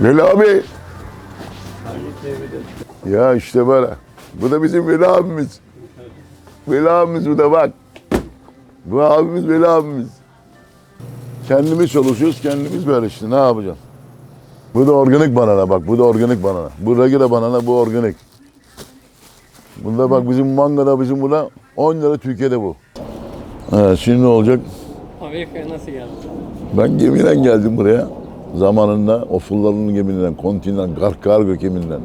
Veli abi. Ya işte böyle. Bu da bizim Veli abimiz. Veli abimiz bu da bak. Bu abimiz Veli abimiz. Kendimiz çalışıyoruz, kendimiz böyle işte. Ne yapacağız? Bu da organik banana bak. Bu da organik banana. Bu regele banana, bu organik. Bunda bak bizim mangada bizim burada 10 lira Türkiye'de bu. Evet, şimdi ne olacak? Amerika'ya nasıl geldin? Ben gemiyle geldim buraya. Zamanında o fullarının gemisinden, kontinent, kar kargo gemisinden.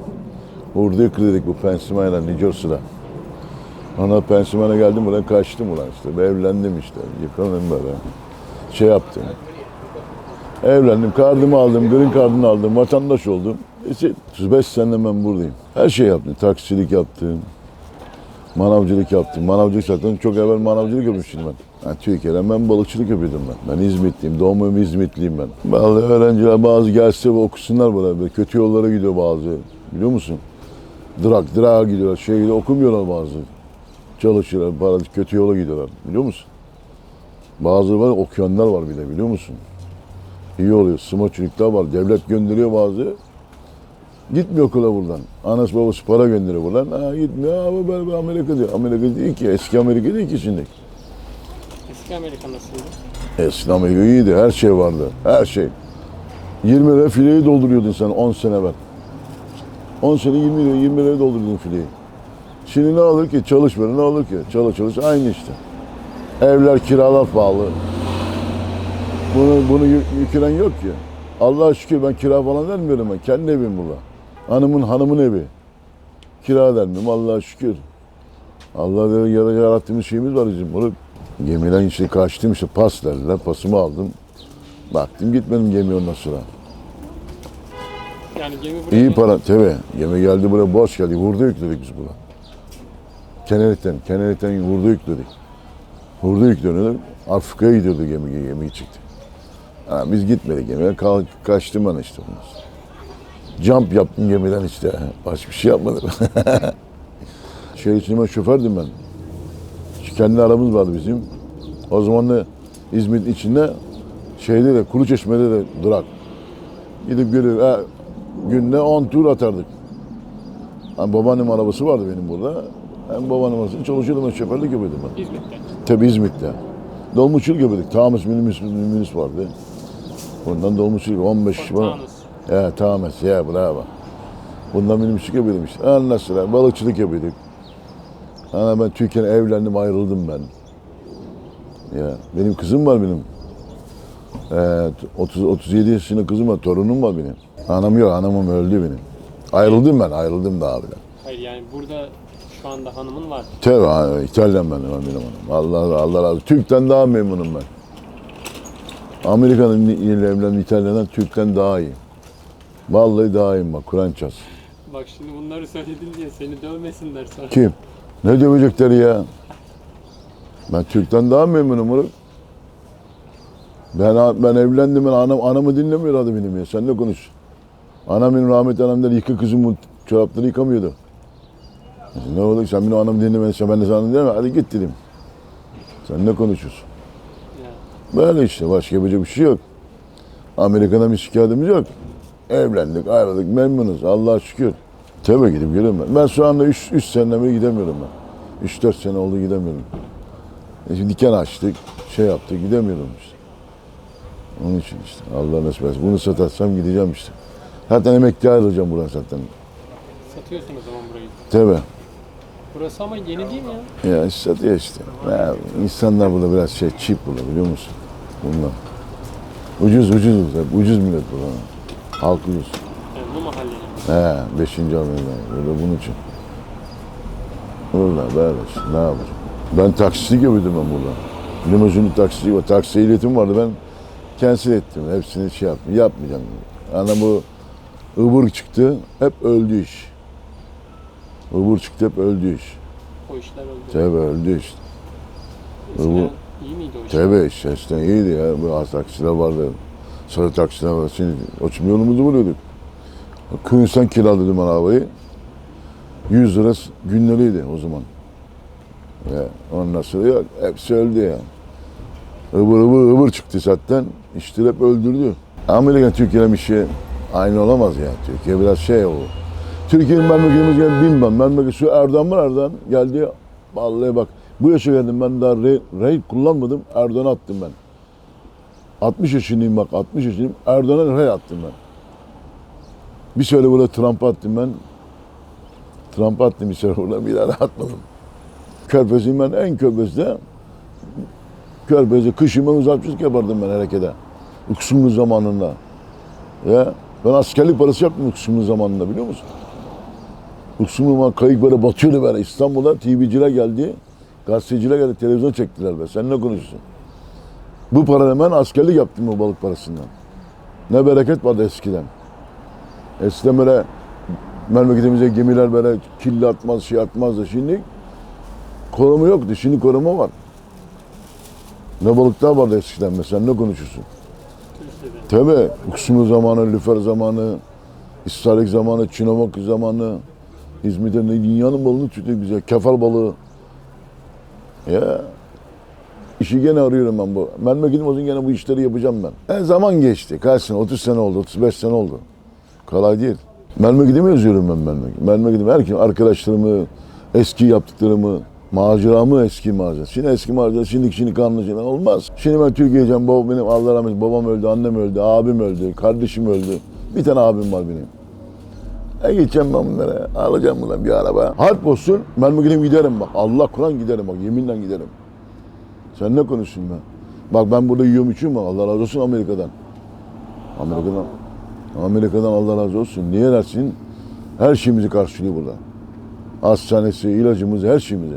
Burada yükledik bu Pennsylvania, New Jersey'da. Ona Pennsylvania geldim buraya kaçtım ulan işte. Ben evlendim işte. Yıkandım böyle. Şey yaptım. Evlendim, kardımı aldım, green card'ını aldım, vatandaş oldum. İşte 35 sene ben buradayım. Her şey yaptım. Taksilik yaptım. Manavcılık yaptım. Manavcılık zaten çok evvel manavcılık yapmıştım ben. Yani Türkiye'de ben balıkçılık yapıyordum ben. Ben İzmitliyim. Doğumum İzmitliyim ben. Bazı öğrenciler bazı gelse okusunlar böyle kötü yollara gidiyor bazı. Biliyor musun? Drak, drak gidiyorlar. Şey gidiyor, okumuyorlar bazı. Çalışıyorlar, para, kötü yola gidiyorlar. Biliyor musun? Bazı var, okuyanlar var bile biliyor musun? İyi oluyor. Smaççılıklar var. Devlet gönderiyor bazı. Gitmiyor okula buradan. Anası babası para gönderiyor buradan. Ha, gitmiyor ama böyle bir Amerika diyor. Amerika değil ki. Eski Amerika değil ki şimdi. Eski Amerika nasıldı? Eski Amerika iyiydi. Her şey vardı. Her şey. 20 lira fileyi dolduruyordun sen 10 sene evvel. 10 sene 20 lira, 20 liraya dolduruyordun fileyi. Şimdi ne olur ki? Çalış böyle ne olur ki? Çalış çalış aynı işte. Evler kiralar pahalı. Bunu, bunu yük- yüklen yok ki. Allah'a şükür ben kira falan vermiyorum ben. Kendi evim burada. Hanımın hanımın evi. Kira vermiyorum Allah'a şükür. Allah'a yara- yarattığımız şeyimiz var bizim. Bunu gemiden işte kaçtım işte pas verdiler. Pasımı aldım. Baktım gitmedim gemi ondan sonra. Yani gemi buraya İyi para tabi. Gemi geldi buraya boş geldi. Hurda yükledik biz buna. Kenelikten, Kenelikten hurda yükledik. Hurda yükleniyorduk. Afrika'ya gidiyordu gemi, gemi çıktı. Ha, biz gitmedik gemiye. Kal, kaçtım ben işte ondan sonra. Jump yaptım gemiden işte. Başka bir şey yapmadım. Şehir içinde ben şofördüm ben. Kendi aramız vardı bizim. O zaman da İzmir'in içinde şeyde de Kuru Çeşme'de de durak. Gidip gelip ha, günde 10 tur atardık. Yani babaannem arabası vardı benim burada. Hem babaannem arabası çalışıyordum ben şoförlük yapıyordum ben. İzmit'te. Tabii İzmit'te. Dolmuşçuluk yapıyorduk. Tamus minibüs, minibüs vardı. Bundan dolmuşçuluk 15 var. Kontanus. Ya Tamus ya bravo. Bundan minibüsçülük yapıyordum işte. Ondan sonra balıkçılık yapıyorduk. Ana ben Türkiye'ne evlendim ayrıldım ben. Ya benim kızım var benim. Ee, 30 37 yaşında kızım var, torunum var benim. Anam yok, anamım öldü benim. Ayrıldım ben, ayrıldım daha bile. Hayır yani burada şu anda hanımın var. Tabii İtalyan ben, benim hanım. Allah Allah razı. Türk'ten daha memnunum ben. Amerika'nın ile evlenen İtalyan'dan Türk'ten daha iyi. Vallahi daha iyiyim bak, Kur'an çaz. Bak şimdi bunları söyledin diye seni dövmesinler sonra. Kim? Ne dövecekler ya? Ben Türk'ten daha memnunum oğlum. Ben, ben evlendim, ben anam, anamı dinlemiyor adı benim ya. Sen ne konuş? Anam benim rahmetli anam der, yıka kızımın çorapları yıkamıyordu. Ne oldu? Sen benim anamı dinlemedin, ben de sana dinlemem. Hadi git dedim. Sen ne konuşuyorsun? Böyle işte, başka yapacak bir şey yok. Amerika'da bir şikayetimiz yok. Evlendik, ayrıldık, memnunuz. Allah'a şükür. Tabii gidip geliyorum ben. Ben şu anda 3 seneden beri gidemiyorum ben. 3-4 sene oldu gidemiyorum. E şimdi diken açtık, şey yaptık, gidemiyorum işte. Onun için işte Allah nasip etsin. Bunu satarsam gideceğim işte. Zaten emekli ayrılacağım buradan zaten. Satıyorsun o zaman burayı. Tabii. Burası ama yeni değil mi ya? Ya satıyor işte. Ya, insanlar burada biraz şey cheap burada biliyor musun? Bundan. Ucuz ucuz hep ucuz millet burada. Halk ucuz. He, beşinci Amerika. Böyle bunun için. Böyle işte, ne yapacağım? Ben taksicilik yapıyordum ben burada. Limuzinli taksicilik var. Taksi ehliyetim vardı ben. Cancel ettim. Hepsini şey yaptım. Yapmayacağım. Ana bu ıvır çıktı. Hep öldü iş. Ivır çıktı hep öldü iş. O işler oldu. Tabii öldü işte. Eskiden iyi miydi o işler? Tabii işte eskiden iyiydi ya. Bu az taksiler vardı. Sarı taksiler vardı. Şimdi o yolumuzu buluyorduk. Köyünden kiraladım ben arabayı. 100 lira günleriydi o zaman. Ya, ondan sonra yok. Hepsi öldü ya. Ivır ıvır ıvır çıktı zaten. İşte hep öldürdü. Amerika Türkiye'nin bir şey Aynı olamaz yani. Türkiye biraz şey o. Türkiye'nin memleketimiz geldi bilmem. Memleket şu Erdoğan var Erdoğan geldi. Vallahi bak bu yaşa geldim ben daha re, rey kullanmadım. Erdoğan'a attım ben. 60 yaşındayım bak 60 yaşındayım. Erdoğan'a rey attım ben. Bir süre burada Trump'a attım ben. Trump'a attım bir süre burada bir daha atmadım. Körfez'in ben en körfezde Körfez'de kışımı uzatmışlık yapardım ben harekete. Uksumlu zamanında. Ya ben askerlik parası yaptım Uksumlu zamanında biliyor musun? Uksumlu kayık böyle batıyordu böyle. İstanbul'da TV'ciler geldi. Gazeteciler geldi. Televizyon çektiler be. Sen ne konuşuyorsun? Bu parayla ben askerlik yaptım o balık parasından. Ne bereket vardı eskiden. Eskiden böyle memleketimize gemiler böyle kirli atmaz, şey atmazdı. Şimdi koruma yoktu. Şimdi koruma var. Ne balıklar vardı eskiden mesela ne konuşuyorsun? Türkiye'de. Tabii. Uksumlu zamanı, lüfer zamanı, İstarik zamanı, Çinamak zamanı, İzmir'de ne dünyanın balını tutuyor bize. Kefal balığı. Ya. İşi gene arıyorum ben bu. Memleketim olsun gene bu işleri yapacağım ben. E, zaman geçti. Kaç sene? 30 sene oldu, 35 sene oldu. Kolay değil. Memleketimi özlüyorum ben memleket. Memleketim her kim arkadaşlarımı, eski yaptıklarımı, maceramı eski macera. Şimdi eski macera, şimdi şimdi kanlı şeyler olmaz. Şimdi ben Türkiye'ye babam benim Allah rahmet babam öldü, annem öldü, abim öldü, kardeşim öldü. Bir tane abim var benim. E gideceğim ben bunlara, alacağım bundan bir araba. Harp olsun, memleketim giderim bak. Allah Kur'an giderim bak, yeminle giderim. Sen ne konuşuyorsun ben? Bak ben burada yiyorum içiyorum Allah razı olsun Amerika'dan. Amerika'dan. Amerika'dan Allah razı olsun. Niye dersin? Her şeyimizi karşılıyor burada. Hastanesi, ilacımızı, her şeyimizi.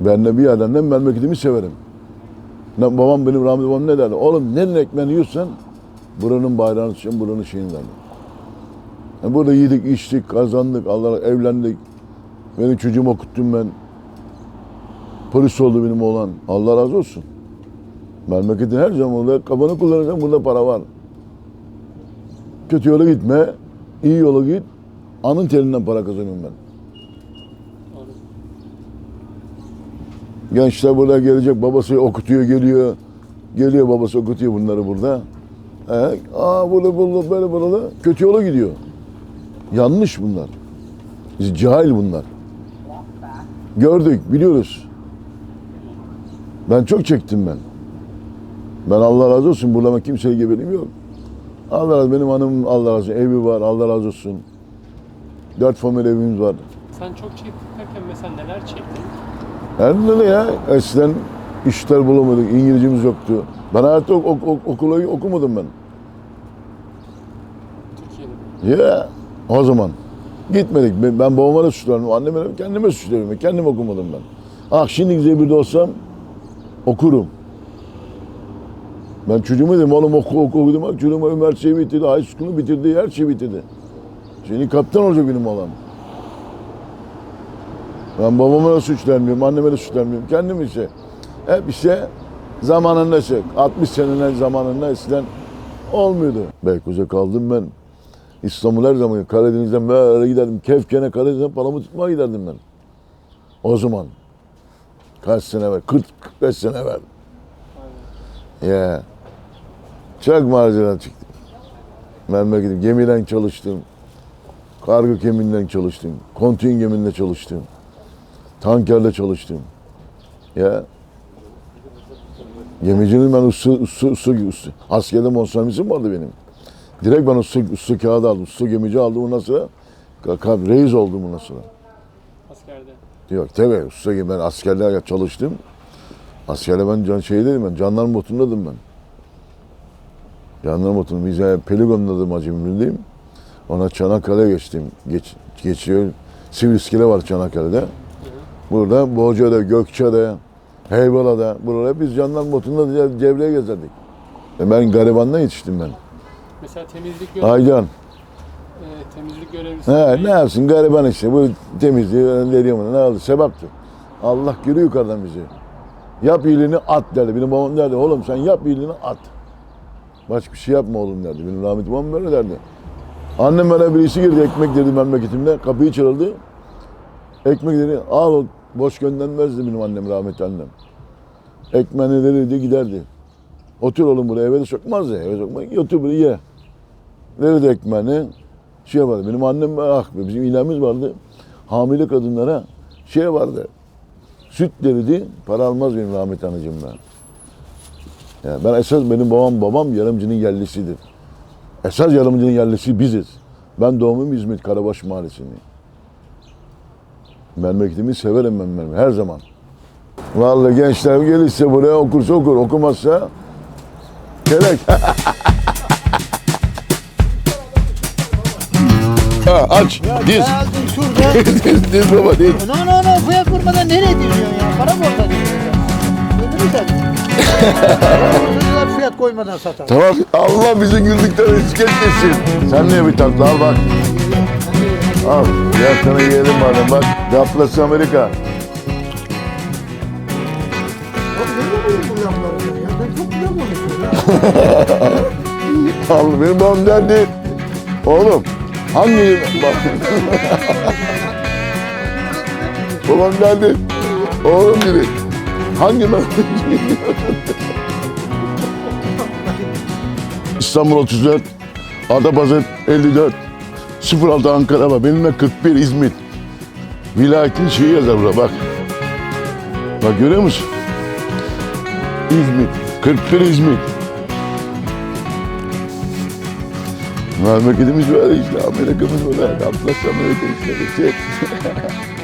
Ben de bir yerden de memleketimi severim. Babam benim rahmetli babam ne derdi? Oğlum nerenin ekmeğini yiyorsan buranın bayrağını için buranın şeyini derdi. Yani burada yedik, içtik, kazandık, Allah evlendik. Benim çocuğumu okuttum ben. Polis oldu benim oğlan. Allah razı olsun. Memleketin her zaman da kafanı kullanırsan burada para var. Kötü yola gitme, iyi yola git. Anın telinden para kazanıyorum ben. Gençler burada gelecek, babası okutuyor, geliyor. Geliyor babası okutuyor bunları burada. He, aa burada burada böyle burada kötü yola gidiyor. Yanlış bunlar. Biz cahil bunlar. Gördük, biliyoruz. Ben çok çektim ben. Ben Allah razı olsun burada kimseye gebelim yok. Allah razı olsun. Benim hanım Allah razı olsun. Evi var Allah razı olsun. Dört familya evimiz var. Sen çok çektik derken mesela neler çektin? Her ne ya? Eskiden işler bulamadık, İngilizcemiz yoktu. Ben hayatta ok- ok- ok- okula okumadım ben. Türkiye'de. Ya o zaman gitmedik. Ben, ben babama da suçlarım, anneme de kendime suçlarım. Kendim okumadım ben. Ah şimdi Z1'de olsam okurum. Ben çocuğuma dedim oğlum oku oku oku dedim. Bak çocuğuma üniversiteyi bitirdi, high school'u bitirdi, her şeyi bitirdi. Şimdi kaptan olacak benim oğlan. Ben babama da suçlanmıyorum, anneme de suçlanmıyorum. Kendim işte. Hep işte zamanında şey, 60 seneler zamanında eskiden olmuyordu. Beykoz'a kaldım ben. İstanbul her zaman Karadeniz'den böyle giderdim. Kefkene Karadeniz'den palamı tutmaya giderdim ben. O zaman. Kaç sene evvel? 40-45 sene evvel. Aynen. Çok macera çıktım. Memleketim. Gemiden çalıştım. Kargo geminden çalıştım. Kontin geminde çalıştım. Tankerde çalıştım. Ya. Gemicinin ben usta, usta, usta, usta. Askerde monsanemisim vardı benim. Direkt ben usta, usta kağıdı aldım. Usta gemici aldım ondan sonra. Reis oldum ondan sonra. Askerde. Yok tabii usta gibi ben askerler çalıştım. Askerde ben can şey dedim ben jandarma botundaydım ben. Jandarma botunda biz yani Peligon'dadım acemimdeyim. Ona Çanakkale'ye geçtim. Geç, geçiyor. Sivil iskele var Çanakkale'de. Burada Boğaca'da, Gökçe'de, Heybala'da. Buralara biz jandarma botunda cevreye gezerdik. E ben garibandan yetiştim ben. Mesela temizlik görevlisi. Aydan. e, temizlik görevlisi. He, ne yapsın gariban işte bu temizliği veriyor bana ne oldu sebaptı. Allah görüyor yukarıdan bizi. Yap iyiliğini at derdi. Benim babam derdi oğlum sen yap iyiliğini at. Başka bir şey yapma oğlum derdi. Benim rahmetli babam böyle derdi. Annem bana birisi girdi ekmek dedi memleketimde. Kapıyı çalıldı. Ekmek dedi al boş göndermezdi benim annem rahmetli annem. Ekmeğini verirdi giderdi. Otur oğlum buraya eve de sokmaz ya. Eve sokmaz. Otur buraya ye. Verirdi ekmeğini. Şey vardı. Benim annem ah bizim ilemiz vardı. Hamile kadınlara şey vardı. Süt verirdi. Para almaz benim rahmetli anacığımdan. Yani ben esas benim babam babam yarımcının yerlisidir. Esas yarımcının yerlisi biziz. Ben doğumum İzmit Karabaş Mahallesi'ndeyim. Memleketimi severim ben memleketimi, her zaman. Vallahi gençler gelirse buraya okursa okur, okumazsa gerek. ha, aç, diz. Diz, diz baba, diz. no no no fiyat vurmadan nereye diyorsun ya? Para mı orada diyorsun ya? Öldürü fiyat koymadan satar. Tamam, Allah bizi güldükten risk etmesin. Sen niye bir tatlı al bak. Al, gel sana yiyelim madem bak. Gaplası Amerika. Al, benim babam derdi. Oğlum, hangi... Bak. babam derdi. Oğlum dedi. Hangi İstanbul 34, Adapazarı 54, 06 Ankara var. Benimle 41 İzmit. Vilayetin şeyi yazar burada bak. Bak görüyor musun? İzmit. 41 İzmit. Memleketimiz böyle işte. Amerika'mız böyle. Atlas Amerika işte.